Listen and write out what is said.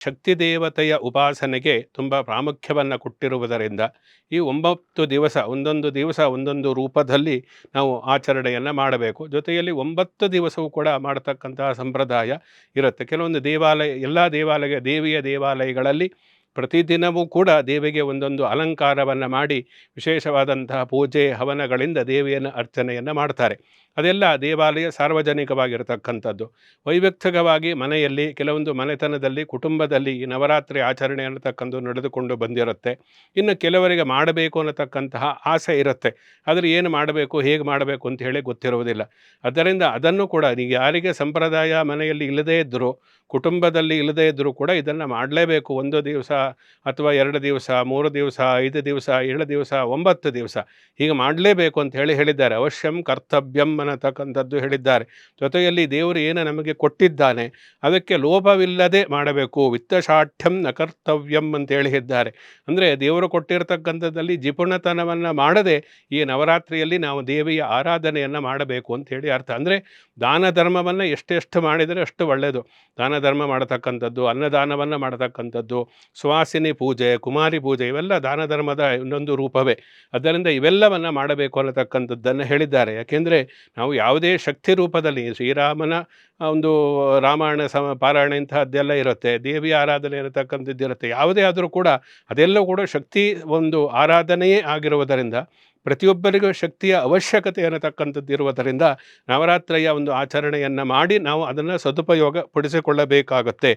ಶಕ್ತಿ ದೇವತೆಯ ಉಪಾಸನೆಗೆ ತುಂಬ ಪ್ರಾಮುಖ್ಯವನ್ನು ಕೊಟ್ಟಿರುವುದರಿಂದ ಈ ಒಂಬತ್ತು ದಿವಸ, ಒಂದೊಂದು ದಿವಸ, ಒಂದೊಂದು ರೂಪದಲ್ಲಿ ನಾವು ಆಚರಣೆಯನ್ನು ಮಾಡಬೇಕು. ಜೊತೆಯಲ್ಲಿ ಒಂಬತ್ತು ದಿವಸವೂ ಕೂಡ ಮಾಡತಕ್ಕಂತಹ ಸಂಪ್ರದಾಯ ಇರುತ್ತೆ. ಕೆಲವೊಂದು ದೇವಾಲಯ, ಎಲ್ಲ ದೇವಾಲಯ, ದೇವಿಯ ದೇವಾಲಯಗಳಲ್ಲಿ ಪ್ರತಿದಿನವೂ ಕೂಡ ದೇವಿಗೆ ಒಂದೊಂದು ಅಲಂಕಾರವನ್ನು ಮಾಡಿ ವಿಶೇಷವಾದಂತಹ ಪೂಜೆ, ಹವನಗಳಿಂದ ದೇವಿಯನ್ನು ಅರ್ಚನೆಯನ್ನು ಮಾಡ್ತಾರೆ. ಅದೆಲ್ಲ ದೇವಾಲಯ ಸಾರ್ವಜನಿಕವಾಗಿರತಕ್ಕಂಥದ್ದು. ವೈಯಕ್ತಿಕವಾಗಿ ಮನೆಯಲ್ಲಿ, ಕೆಲವೊಂದು ಮನೆತನದಲ್ಲಿ, ಕುಟುಂಬದಲ್ಲಿ ಈ ನವರಾತ್ರಿ ಆಚರಣೆ ಅನ್ನತಕ್ಕಂಥ ನಡೆದುಕೊಂಡು ಬಂದಿರುತ್ತೆ. ಇನ್ನು ಕೆಲವರಿಗೆ ಮಾಡಬೇಕು ಅನ್ನತಕ್ಕಂತಹ ಆಸೆ ಇರುತ್ತೆ. ಆದರೆ ಏನು ಮಾಡಬೇಕು, ಹೇಗೆ ಮಾಡಬೇಕು ಅಂತ ಹೇಳಿ ಗೊತ್ತಿರುವುದಿಲ್ಲ. ಅದರಿಂದ ಅದನ್ನು ಕೂಡ ನೀವು ಯಾರಿಗೆ ಸಂಪ್ರದಾಯ ಮನೆಯಲ್ಲಿ ಇಲ್ಲದೇ ಇದ್ದರೂ, ಕುಟುಂಬದಲ್ಲಿ ಇಲ್ಲದೇ ಇದ್ದರೂ ಕೂಡ ಇದನ್ನು ಮಾಡಲೇಬೇಕು. ಒಂದು ದಿವಸ ಅಥವಾ ಎರಡು ದಿವಸ, ಮೂರು ದಿವಸ, ಐದು ದಿವಸ, ಏಳು ದಿವಸ, ಒಂಬತ್ತು ದಿವಸ ಹೀಗೆ ಮಾಡಲೇಬೇಕು ಅಂತ ಹೇಳಿ ಹೇಳಿದ್ದಾರೆ. ಅವಶ್ಯಂ ಕರ್ತವ್ಯಂ ಅನ್ನತಕ್ಕಂಥದ್ದು ಹೇಳಿದ್ದಾರೆ. ಜೊತೆಯಲ್ಲಿ ದೇವರು ಏನು ನಮಗೆ ಕೊಟ್ಟಿದ್ದಾನೆ, ಅದಕ್ಕೆ ಲೋಪವಿಲ್ಲದೆ ಮಾಡಬೇಕು. ವಿತ್ತಶಾಠ್ಯಂ ನ ಕರ್ತವ್ಯಂ ಅಂತ ಹೇಳಿದ್ದಾರೆ. ಅಂದರೆ ದೇವರು ಕೊಟ್ಟಿರತಕ್ಕಂಥದ್ದಲ್ಲಿ ಜಿಪುಣತನವನ್ನು ಮಾಡದೆ ಈ ನವರಾತ್ರಿಯಲ್ಲಿ ನಾವು ದೇವಿಯ ಆರಾಧನೆಯನ್ನು ಮಾಡಬೇಕು ಅಂತ ಹೇಳಿ ಅರ್ಥ. ಅಂದರೆ ದಾನ ಧರ್ಮವನ್ನು ಎಷ್ಟೆಷ್ಟು ಮಾಡಿದರೆ ಅಷ್ಟು ಒಳ್ಳೆಯದು. ದಾನ ಧರ್ಮ ಮಾಡತಕ್ಕಂಥದ್ದು, ಅನ್ನದಾನವನ್ನು ಮಾಡತಕ್ಕಂಥದ್ದು, ಸುವಾಸಿನಿ ಪೂಜೆ, ಕುಮಾರಿ ಪೂಜೆ ಇವೆಲ್ಲ ದಾನ ಧರ್ಮದ ಇನ್ನೊಂದು ರೂಪವೇ. ಅದರಿಂದ ಇವೆಲ್ಲವನ್ನು ಮಾಡಬೇಕು ಅನ್ನತಕ್ಕಂಥದ್ದನ್ನು ಹೇಳಿದ್ದಾರೆ. ಯಾಕೆಂದರೆ ನಾವು ಯಾವುದೇ ಶಕ್ತಿ ರೂಪದಲ್ಲಿ ಶ್ರೀರಾಮನ ಒಂದು ರಾಮಾಯಣ ಸಮ, ಪಾರಾಯಣ ಇಂತಹದ್ದೆಲ್ಲ ಇರುತ್ತೆ. ದೇವಿ ಆರಾಧನೆ ಇರತಕ್ಕಂಥದ್ದು ಇರುತ್ತೆ. ಯಾವುದೇ ಆದರೂ ಕೂಡ ಅದೆಲ್ಲ ಕೂಡ ಶಕ್ತಿ ಒಂದು ಆರಾಧನೆಯೇ ಆಗಿರುವುದರಿಂದ, ಪ್ರತಿಯೊಬ್ಬರಿಗೂ ಶಕ್ತಿಯ ಅವಶ್ಯಕತೆ ಅನ್ನತಕ್ಕಂಥದ್ದು ಇರುವುದರಿಂದ ನವರಾತ್ರಿಯ ಒಂದು ಆಚರಣೆಯನ್ನು ಮಾಡಿ ನಾವು ಅದನ್ನು ಸದುಪಯೋಗ ಪಡಿಸಿಕೊಳ್ಳಬೇಕಾಗುತ್ತೆ